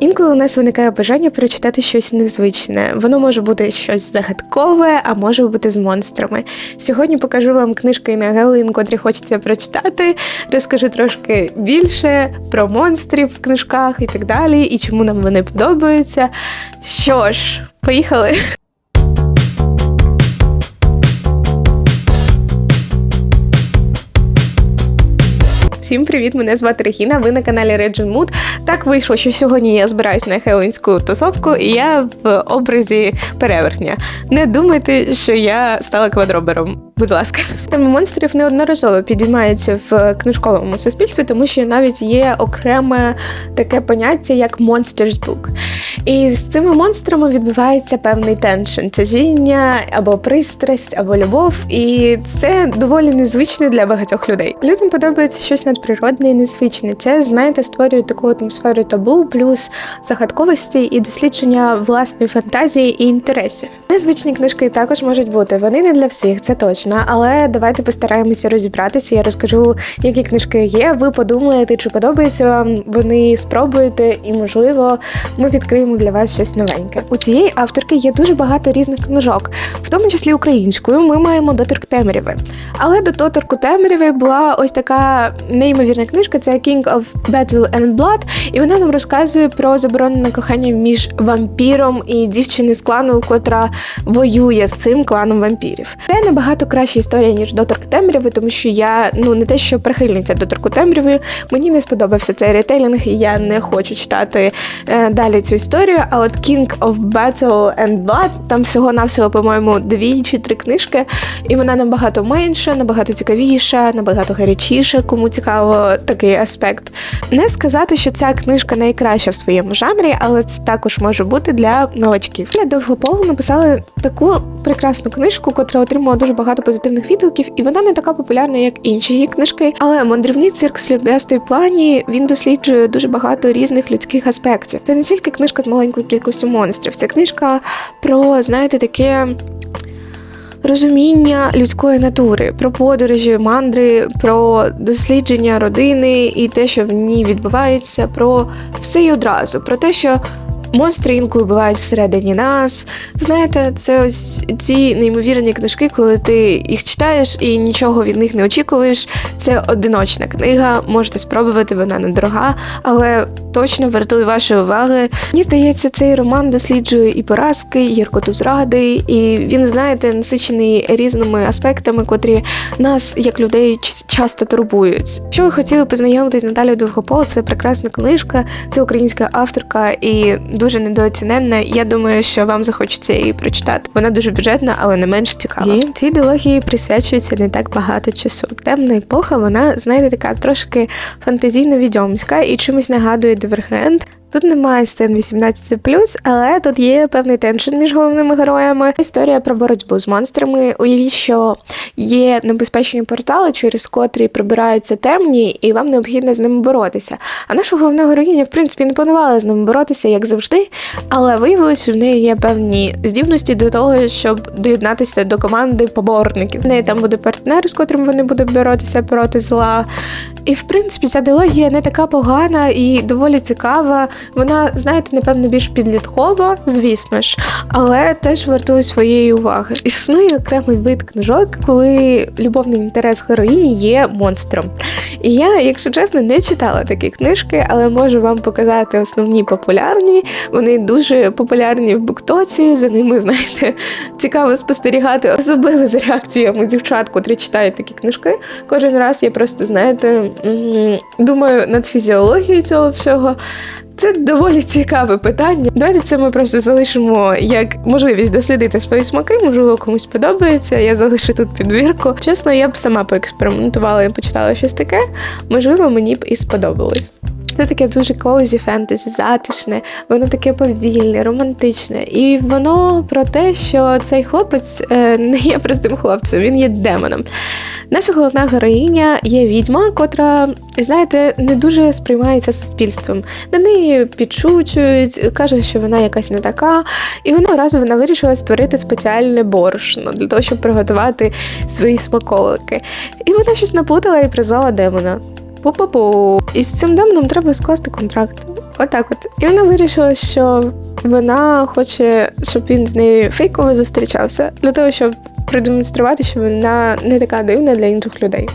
Інколи у нас виникає бажання прочитати щось незвичне. Воно може бути щось загадкове, а може бути з монстрами. Сьогодні покажу вам книжки на Геловін, котрі хочеться прочитати. Розкажу трошки більше про монстрів в книжках і так далі, і чому нам вони подобаються. Що ж, поїхали! Всім привіт! Мене звати Регіна. Ви на каналі Regin Mood. Так вийшло, що сьогодні я збираюсь на хеллоуінську тусовку, і я в образі перевертня. Не думайте, що я стала квадробером. Будь ласка, тема монстрів неодноразово підіймається в книжковому суспільстві, тому що навіть є окреме таке поняття, як Monsters Book. І з цими монстрами відбувається певний теншн, тяжіння або пристрасть, або любов. І це доволі незвично для багатьох людей. Людям подобається щось надприродне і незвичне. Це, знаєте, створює таку атмосферу табу, плюс загадковості і дослідження власної фантазії і інтересів. Незвичні книжки також можуть бути. Вони не для всіх, це точно. Але давайте постараємося розібратися. Я розкажу, які книжки є. Ви подумаєте, чи подобається вам вони спробуєте, і можливо, ми відкриємо для вас щось новеньке. У цієї авторки є дуже багато різних книжок, в тому числі українською. Ми маємо доторк темряви. Але до доторку темряви була ось така неймовірна книжка. Це King of Battle and Blood, і вона нам розказує про заборонене кохання між вампіром і дівчиною з клану, котра воює з цим кланом вампірів. Це набагато краща історія ніж доторк темряви, тому що я ну не те, що прихильниця доторку темряви. Мені не сподобався цей ретейлінг, і я не хочу читати е, далі цю історію. А от King of Battle and Blood, там всього навсього, по-моєму, дві чи три книжки, і вона набагато менша, набагато цікавіша, набагато гарячіша, кому цікаво такий аспект. Не сказати, що ця книжка найкраща в своєму жанрі, але це також може бути для новачків. Для довгополу написали таку прекрасну книжку, котра отримала дуже багато позитивних відгуків, і вона не така популярна, як інші її книжки. Але мандрівний цирк слюбястої плані він досліджує дуже багато різних людських аспектів. Це не тільки книжка з маленькою кількістю монстрів, це книжка про, знаєте, таке. Розуміння людської натури, про подорожі, мандри, про дослідження родини і те, що в ній відбувається, про все й одразу, про те, що монстри інколи бувають всередині нас. Знаєте, це ось ці неймовірні книжки, коли ти їх читаєш і нічого від них не очікуєш. Це одиночна книга, можете спробувати, вона недорога, але точно вартує вашої уваги. Мені здається, цей роман досліджує і поразки, і гіркоту зради, і він, знаєте, насичений різними аспектами, котрі нас, як людей, часто турбують. Що ви хотіли познайомитись з Наталією Довгопол, це прекрасна книжка, це українська авторка і дуже недооціненна. Я думаю, що вам захочеться її прочитати. Вона дуже бюджетна, але не менш цікава. І цій дилогії присвячується не так багато часу. Темна епоха, вона, знаєте, така трошки фантазійно відьомська і чимось нагадує дивергент. Тут немає сцен 18+, але тут є певний теншн між головними героями. Історія про боротьбу з монстрами. Уявіть, що є небезпечні портали, через котрі прибираються темні, і вам необхідно з ними боротися. А наша головна героїня, в принципі, не планувала з ними боротися, як завжди, але виявилось, що в неї є певні здібності до того, щоб доєднатися до команди поборників. В неї там буде партнер, з котрим вони будуть боротися проти зла. І в принципі ця дилогія не така погана і доволі цікава. Вона, знаєте, напевно, більш підліткова, звісно ж, але теж вартує своєї уваги. Існує окремий вид книжок, коли любовний інтерес героїні є монстром. І я, якщо чесно, не читала такі книжки, але можу вам показати основні популярні. Вони дуже популярні в буктоці. За ними, знаєте, цікаво спостерігати, особливо за реакціями дівчат, котрі читають такі книжки. Кожен раз я просто, знаєте, думаю над фізіологією цього всього. Це доволі цікаве питання. Давайте це ми просто залишимо як можливість дослідити свої смаки. Можливо, комусь подобається. Я залишу тут підбірку. Чесно, я б сама поекспериментувала і почитала щось таке. Можливо, мені б і сподобалось. Це таке дуже коузі фентезі, затишне, воно таке повільне, романтичне. І воно про те, що цей хлопець е, не є простим хлопцем, він є демоном. Наша головна героїня є відьма, котра, знаєте, не дуже сприймається суспільством. На неї підшучують, кажуть, що вона якась не така. І вона разу вона вирішила створити спеціальне борошно для того, щоб приготувати свої смаколики. І вона щось наплутала і призвала демона. Пу-пу-пу. І з цим демоном треба скласти контракт. Отак от. І вона вирішила, що вона хоче, щоб він з нею фейково зустрічався, для того, щоб продемонструвати, що вона не така дивна для інших людей.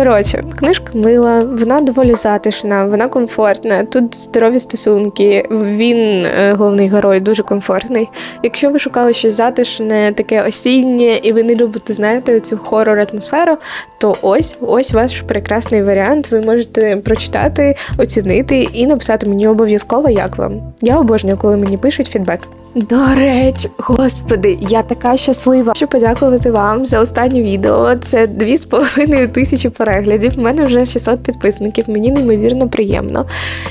Коротше, книжка мила, вона доволі затишна, вона комфортна. Тут здорові стосунки. Він, е, головний герой, дуже комфортний. Якщо ви шукали щось затишне, таке осіннє, і ви не любите, знаєте, цю хорор атмосферу, то ось ось ваш прекрасний варіант. Ви можете прочитати, оцінити і написати мені обов'язково, як вам. Я обожнюю, коли мені пишуть фідбек. До речі, господи, я така щаслива. Хочу подякувати вам за останнє відео. Це дві з половиною тисячі переглядів. У мене вже 600 підписників. Мені неймовірно приємно.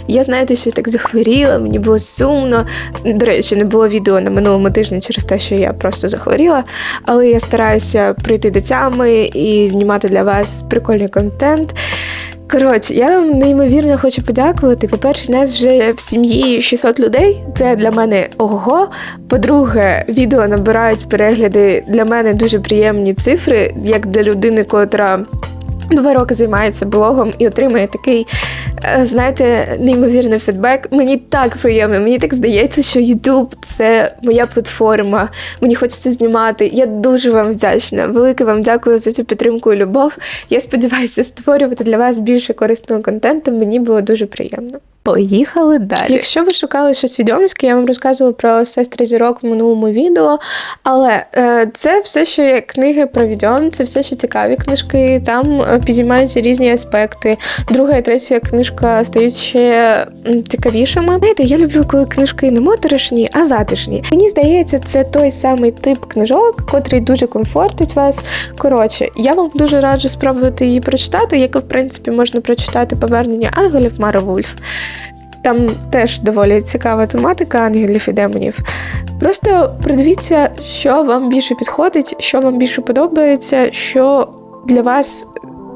Я знаєте, що так захворіла, мені було сумно. До речі, не було відео на минулому тижні через те, що я просто захворіла. Але я стараюся прийти до тями і знімати для вас прикольний контент. Коротше, я вам неймовірно хочу подякувати. По-перше, нас вже в сім'ї 600 людей. Це для мене ого. По-друге, відео набирають перегляди для мене дуже приємні цифри, як для людини, котра. Два роки займається блогом і отримує такий, е, знаєте, неймовірний фідбек. Мені так приємно. Мені так здається, що YouTube – це моя платформа. Мені хочеться знімати. Я дуже вам вдячна. Велике вам дякую за цю підтримку і любов. Я сподіваюся створювати для вас більше корисного контенту. Мені було дуже приємно. Поїхали далі. Якщо ви шукали щось відомське, я вам розказувала про сестри зірок в минулому відео. Але е, це все, що є книги про відьом, це все ще цікаві книжки. Там е, підіймаються різні аспекти. Друга і третя книжка стають ще цікавішими. Знаєте, я люблю, коли книжки не моторошні, а затишні. Мені здається, це той самий тип книжок, котрий дуже комфортить вас. Коротше, я вам дуже раджу спробувати її прочитати, як і в принципі можна прочитати повернення ангелів Мари Вульф. Там теж доволі цікава тематика ангелів і демонів. Просто придивіться, що вам більше підходить, що вам більше подобається, що для вас.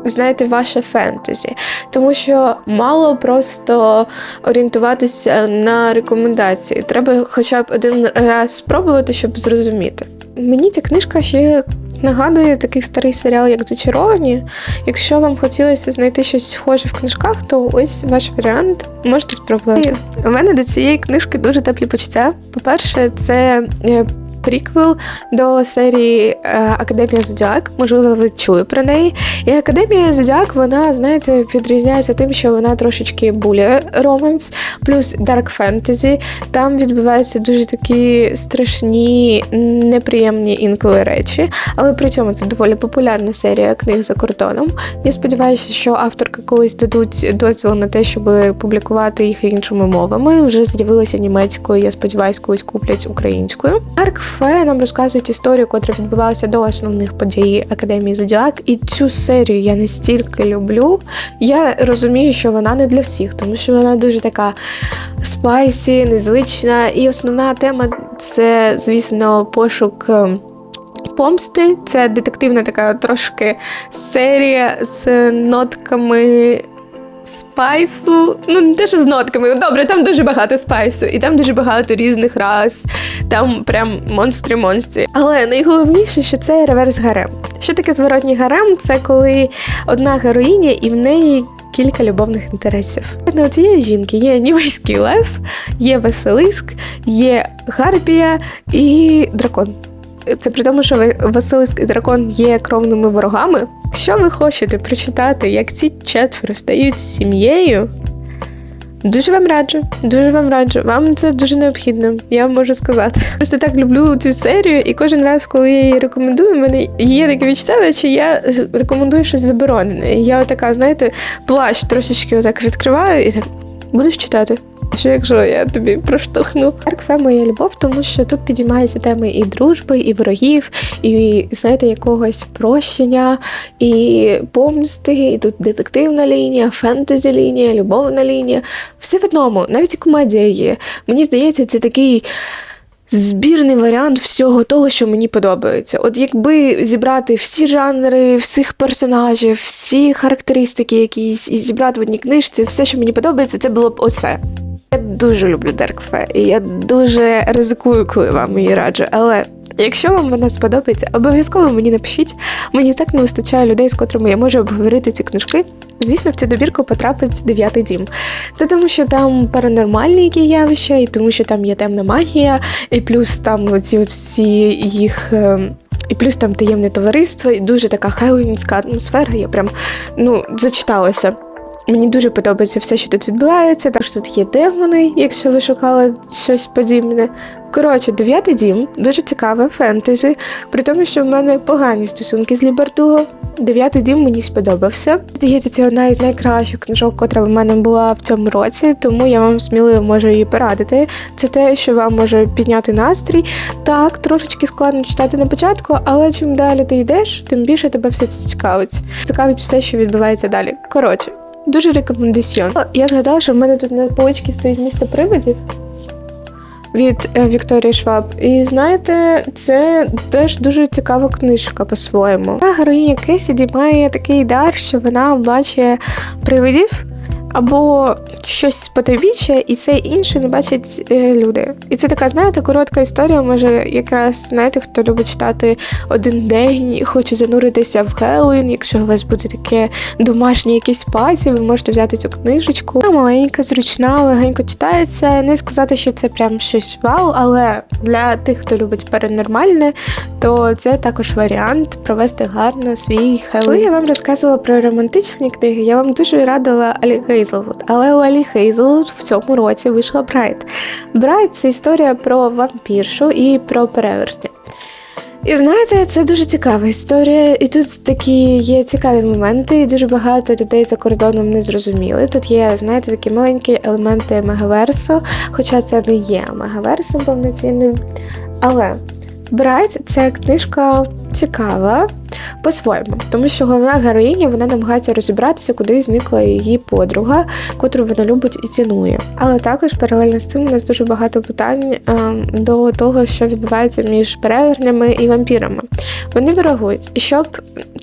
Знаєте, ваше фентезі, тому що мало просто орієнтуватися на рекомендації. Треба хоча б один раз спробувати, щоб зрозуміти. Мені ця книжка ще нагадує такий старий серіал, як Зачаровані. Якщо вам хотілося знайти щось схоже в книжках, то ось ваш варіант можете спробувати. У мене до цієї книжки дуже теплі почуття. По-перше, це е, приквел до серії е, Академія Зодіак. Можливо, ви чули про неї. І Академія Зодіак, вона, знаєте, відрізняється тим, що вона трошечки булі романс, плюс дарк фентезі. Там відбуваються дуже такі страшні, неприємні інколи речі, але при цьому це доволі популярна серія книг за кордоном. Я сподіваюся, що авторки колись дадуть дозвіл на те, щоб публікувати їх іншими мовами. Вже з'явилася німецькою, я сподіваюся, колись куплять українською. Арк Фе нам розказують історію, котра відбувалася до основних подій Академії Зодіак. І цю серію я настільки люблю. Я розумію, що вона не для всіх, тому що вона дуже така спайсі, незвична. І основна тема це, звісно, пошук. ем, Помсти це детективна така трошки серія з нотками спайсу. Ну, не те, що з нотками. Добре, там дуже багато спайсу, і там дуже багато різних рас, там прям монстри-монстри. Але найголовніше, що це реверс гарем. Що таке зворотній гарем? Це коли одна героїня і в неї. Кілька любовних інтересів. У цієї жінки є німецький лев, є Василиск, є Гарпія і дракон. Це при тому, що Василиск дракон є кровними ворогами. Якщо ви хочете прочитати, як ці четверо стають сім'єю, дуже вам раджу, дуже вам раджу. Вам це дуже необхідно, я вам можу сказати. Просто так люблю цю серію, і кожен раз, коли я її рекомендую, в мене є таке відчуття, наче я рекомендую щось заборонене. І я така, знаєте, плащ трошечки отак відкриваю і так будеш читати. Що якщо я тобі проштовхну? Аркфе моя любов, тому що тут підіймаються теми і дружби, і ворогів, і знаєте, якогось прощення, і помсти, і тут детективна лінія, фентезі лінія, любовна лінія. Все в одному, навіть і комедія є. Мені здається, це такий. Збірний варіант всього того, що мені подобається. От якби зібрати всі жанри, всіх персонажів, всі характеристики якісь, і зібрати в одній книжці, все, що мені подобається, це було б оце. Я дуже люблю Деркфе, і я дуже ризикую, коли вам її раджу. Але Якщо вам вона сподобається, обов'язково мені напишіть. Мені так не вистачає людей, з котрими я можу обговорити ці книжки. Звісно, в цю добірку потрапить дев'ятий дім. Це тому, що там паранормальні які явища, і тому, що там є темна магія, і плюс там оці всі їх. е, І плюс там таємне товариство, і дуже така хеллоуінська атмосфера. Я прям ну зачиталася. Мені дуже подобається все, що тут відбувається. Також тут є демони, якщо ви шукали щось подібне. Коротше, дев'ятий дім дуже цікаве фентезі, при тому, що в мене погані стосунки з Лібертуго. Дев'ятий дім мені сподобався. Здається, це одна із найкращих книжок, котра в мене була в цьому році, тому я вам сміливо можу її порадити. Це те, що вам може підняти настрій. Так, трошечки складно читати на початку, але чим далі ти йдеш, тим більше тебе все це цікавить. Цікавить все, що відбувається далі. Коротше. Дуже рекомендаціон. Я згадала, що в мене тут на поличці стоїть місто привидів від е, Вікторії Шваб. І знаєте, це теж дуже цікава книжка по-своєму. Героїня Кесі має такий дар, що вона бачить привидів. Або щось потойбіче, і це інше не бачать е, люди. І це така, знаєте, коротка історія. Може, якраз знаєте, хто любить читати один день, і хоче зануритися в Хеллоуін. Якщо у вас буде таке домашнє якесь паті, ви можете взяти цю книжечку. Вона маленька, зручна, легенько читається. Не сказати, що це прям щось вау, але для тих, хто любить паранормальне, то це також варіант провести гарно свій Хеллоуін. Коли я вам розказувала про романтичні книги, я вам дуже радила Алі Хейзлвуд. Але у Алі Хейзлвуд в цьому році вийшла Брайт. Брайт це історія про вампіршу і про перевертня. І знаєте, це дуже цікава історія, і тут такі є цікаві моменти, і дуже багато людей за кордоном не зрозуміли. Тут є, знаєте, такі маленькі елементи мегаверсу, хоча це не є мегаверсом повноцінним. Але Брайт це книжка цікава по-своєму, тому що головна героїня вона намагається розібратися, куди зникла її подруга, котру вона любить і цінує. Але також паралельно з цим у нас дуже багато питань ем, до того, що відбувається між перевернями і вампірами. Вони ворогують, і щоб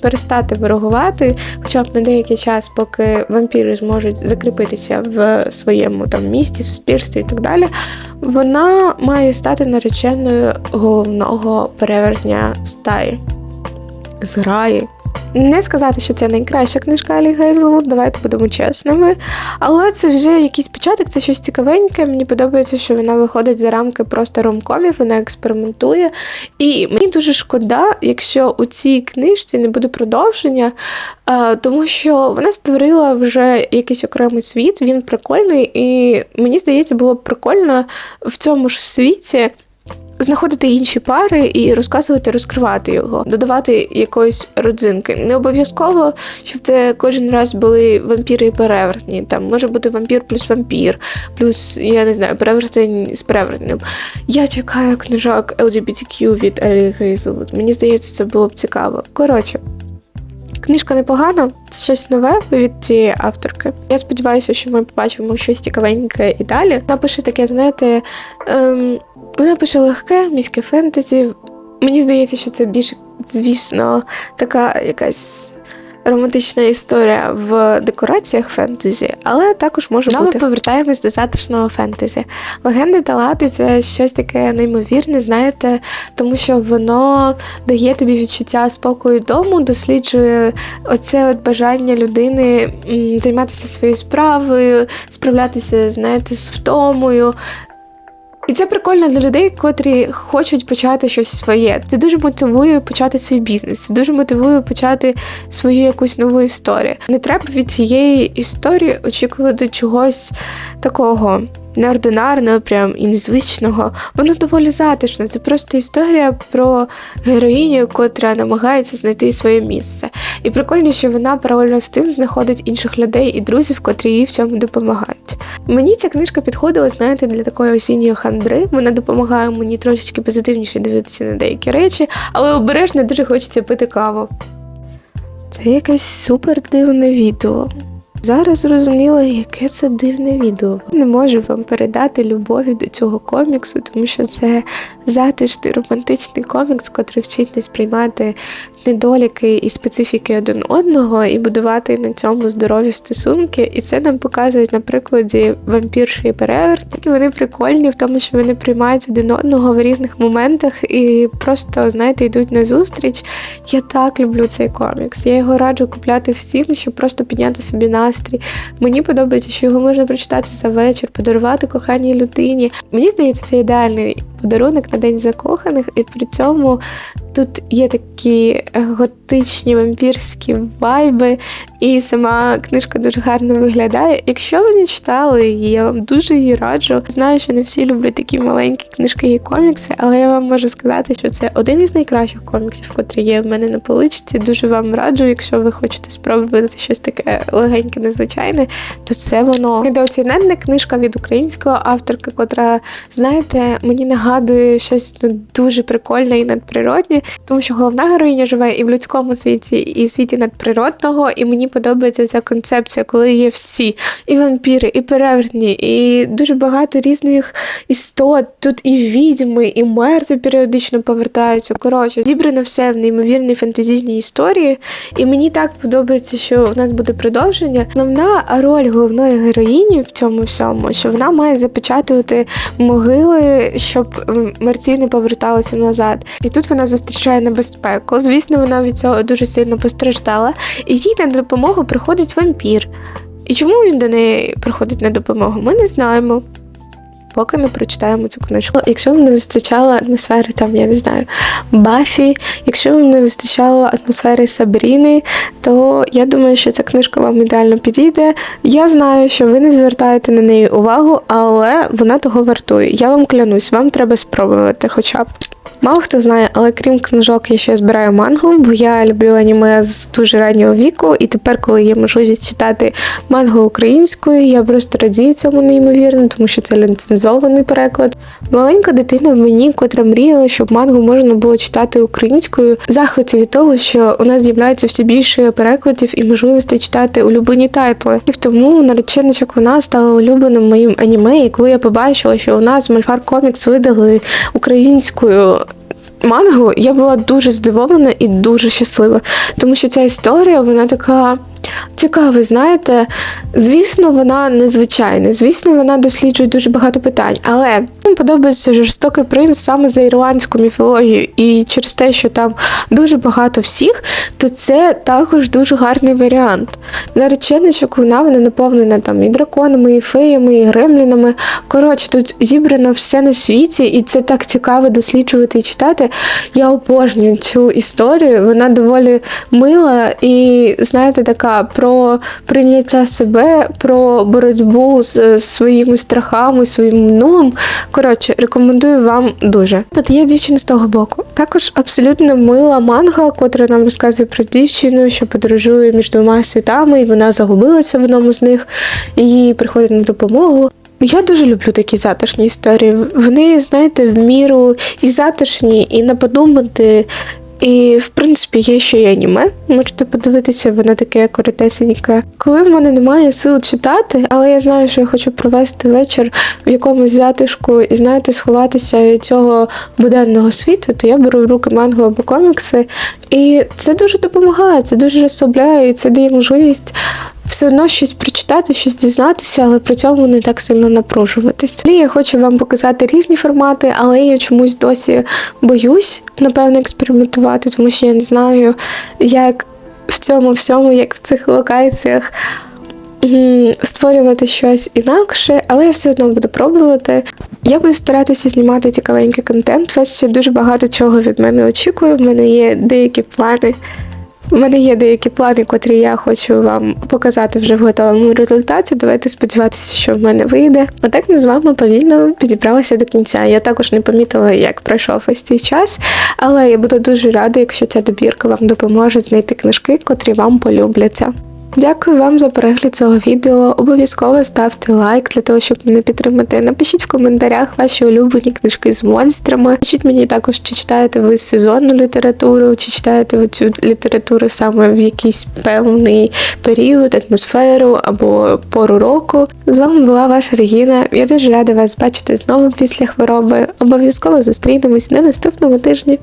перестати ворогувати, хоча б на деякий час, поки вампіри зможуть закріпитися в своєму там місті, суспільстві і так далі, вона має стати нареченою головного перевертня стаї зграї. Не сказати, що це найкраща книжка Алі Гейзлвуд, давайте будемо чесними. Але це вже якийсь початок, це щось цікавеньке. Мені подобається, що вона виходить за рамки просто ромкомів, вона експериментує. І мені дуже шкода, якщо у цій книжці не буде продовження, е, тому що вона створила вже якийсь окремий світ, він прикольний, і мені здається, було б прикольно в цьому ж світі знаходити інші пари і розказувати, розкривати його, додавати якоїсь родзинки. Не обов'язково, щоб це кожен раз були вампіри і перевертні. Там може бути вампір плюс вампір, плюс я не знаю, перевертень з перевертнем. Я чекаю книжок LGBTQ від Елі Гейзелвуд. Мені здається, це було б цікаво. Коротше. Книжка непогана, це щось нове від цієї авторки. Я сподіваюся, що ми побачимо щось цікавеньке і далі. Вона пише таке, знаєте, ем, вона пише легке, міське фентезі. Мені здається, що це більше, звісно, така якась романтична історія в декораціях фентезі, але також може бути. Ми повертаємось до затишного фентезі. Легенди та лати це щось таке неймовірне, знаєте, тому що воно дає тобі відчуття спокою дому, досліджує оце от бажання людини займатися своєю справою, справлятися, знаєте, з втомою. І це прикольно для людей, котрі хочуть почати щось своє. Це дуже мотивує почати свій бізнес, це дуже мотивує почати свою якусь нову історію. Не треба від цієї історії очікувати чогось такого неординарного, прям і незвичного. Воно доволі затишне. Це просто історія про героїню, котра намагається знайти своє місце. І прикольно, що вона паралельно з тим знаходить інших людей і друзів, котрі їй в цьому допомагають. Мені ця книжка підходила, знаєте, для такої осінньої хандри. Вона допомагає мені трошечки позитивніше дивитися на деякі речі, але обережно дуже хочеться пити каву. Це якесь супер дивне відео. Зараз зрозуміла, яке це дивне відео. Не можу вам передати любові до цього коміксу, тому що це затишний романтичний комікс, котрий вчить не сприймати недоліки і специфіки один одного, і будувати на цьому здорові стосунки. І це нам показують на прикладі вампірші і переверт. Які вони прикольні в тому, що вони приймають один одного в різних моментах і просто, знаєте, йдуть на зустріч. Я так люблю цей комікс. Я його раджу купляти всім, щоб просто підняти собі настрій. Мені подобається, що його можна прочитати за вечір, подарувати коханій людині. Мені здається, це ідеальний подарунок на день закоханих, і при цьому тут є такі готичні вампірські вайби, і сама книжка дуже гарно виглядає. Якщо ви не читали її, я вам дуже її раджу. Знаю, що не всі люблять такі маленькі книжки і комікси, але я вам можу сказати, що це один із найкращих коміксів, котрі є в мене на поличці. Дуже вам раджу, якщо ви хочете спробувати щось таке легеньке, незвичайне, то це воно. Недооціненна книжка від українського авторки, котра, знаєте, мені нагадує щось ну, дуже прикольне і надприродне, тому що головна героїня живе і в людському світі, і в світі надприродного, і мені подобається ця концепція, коли є всі і вампіри, і перевертні, і дуже багато різних істот. Тут і відьми, і мертві періодично повертаються. Коротше, зібрано все в неймовірній фантазійній історії. І мені так подобається, що у нас буде продовження. Основна роль головної героїні в цьому всьому, що вона має запечатувати могили, щоб мерці не поверталися назад. І тут вона зустрічає небезпеку. Звісно, вона від цього дуже сильно постраждала, і їй на допомогу приходить вампір. І чому він до неї приходить на допомогу? Ми не знаємо. Поки не прочитаємо цю книжку. Якщо вам не вистачало атмосфери, там, я не знаю, Бафі, якщо вам не вистачало атмосфери Сабріни, то я думаю, що ця книжка вам ідеально підійде. Я знаю, що ви не звертаєте на неї увагу, але вона того вартує. Я вам клянусь, вам треба спробувати хоча б. Мало хто знає, але крім книжок, я ще збираю мангу, бо я люблю аніме з дуже раннього віку, і тепер, коли є можливість читати мангу українською, я просто радію цьому неймовірно, тому що це ліцензований переклад. Маленька дитина в мені, котра мріяла, щоб мангу можна було читати українською, в захваті від того, що у нас з'являється все більше перекладів і можливостей читати улюблені тайтли. І тому нареченичок вона стала улюбленим моїм аніме, і коли я побачила, що у нас Мальфар Комікс видали українською. Мангу я була дуже здивована і дуже щаслива, тому що ця історія вона така цікава, знаєте. Звісно, вона незвичайна, звісно, вона досліджує дуже багато питань, але мені подобається жорстокий принц саме за ірландську міфологію, і через те, що там дуже багато всіх, то це також дуже гарний варіант. Нареченичок вона вона наповнена там і драконами, і феями, і гремлінами. Коротше, тут зібрано все на світі, і це так цікаво досліджувати і читати. Я обожнюю цю історію. Вона доволі мила і, знаєте, така про прийняття себе, про боротьбу з своїми страхами, своїм минулим. Коротше, рекомендую вам дуже. Тут є дівчина з того боку. Також абсолютно мила манга, котра нам розказує про дівчину, що подорожує між двома світами, і вона загубилася в одному з них, і приходить на допомогу. Я дуже люблю такі затишні історії. Вони, знаєте, в міру і затишні, і на подумати. І, в принципі, є ще й аніме. Можете подивитися, воно таке коротесеньке. Коли в мене немає сил читати, але я знаю, що я хочу провести вечір в якомусь затишку і, знаєте, сховатися від цього буденного світу, то я беру в руки мангу або комікси. І це дуже допомагає, це дуже розслабляє, і це дає можливість все одно щось прочитати, щось дізнатися, але при цьому не так сильно напружуватись. Я хочу вам показати різні формати, але я чомусь досі боюсь, напевно, експериментувати, тому що я не знаю, як в цьому всьому, як в цих локаціях. Створювати щось інакше, але я все одно буду пробувати. Я буду старатися знімати цікавенький контент. Вас ще дуже багато чого від мене очікує. В мене є деякі плани. У мене є деякі плани, котрі я хочу вам показати вже в готовому результаті. Давайте сподіватися, що в мене вийде. Отак ми з вами повільно підібралися до кінця. Я також не помітила, як пройшов ось цей час, але я буду дуже рада, якщо ця добірка вам допоможе знайти книжки, котрі вам полюбляться. Дякую вам за перегляд цього відео. Обов'язково ставте лайк для того, щоб мене підтримати. Напишіть в коментарях ваші улюблені книжки з монстрами. Пишіть мені також, чи читаєте ви сезонну літературу, чи читаєте ви цю літературу саме в якийсь певний період, атмосферу або пору року. З вами була ваша Регіна. Я дуже рада вас бачити знову після хвороби. Обов'язково зустрінемось на наступному тижні.